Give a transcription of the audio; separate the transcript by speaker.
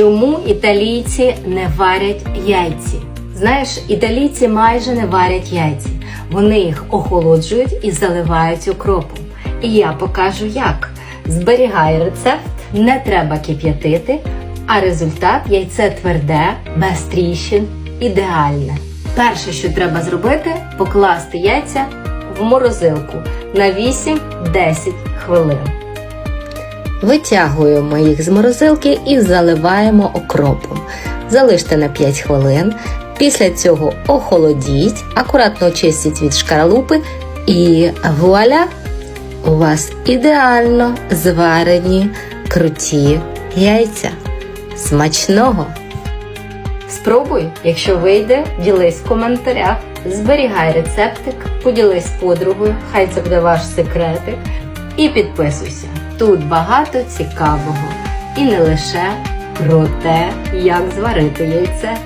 Speaker 1: Чому італійці не варять яйці? Знаєш, італійці майже не варять яйці. Вони їх охолоджують і заливають укропом. І я покажу як. Зберігай рецепт, не треба кип'ятити, а результат яйце тверде, без тріщин, ідеальне. Перше, що треба зробити, покласти яйця в морозилку на 8-10 хвилин. Витягуємо їх з морозилки і заливаємо окропом. Залиште на 5 хвилин. Після цього охолодіть, акуратно очистіть від шкаралупи і вуаля! У вас ідеально зварені круті яйця. Смачного! Спробуй, якщо вийде, ділись в коментарях. Зберігай рецептик, поділись з подругою, хай це буде ваш секретик. І підписуйся. Тут багато цікавого. І не лише про те, як зварити яйце.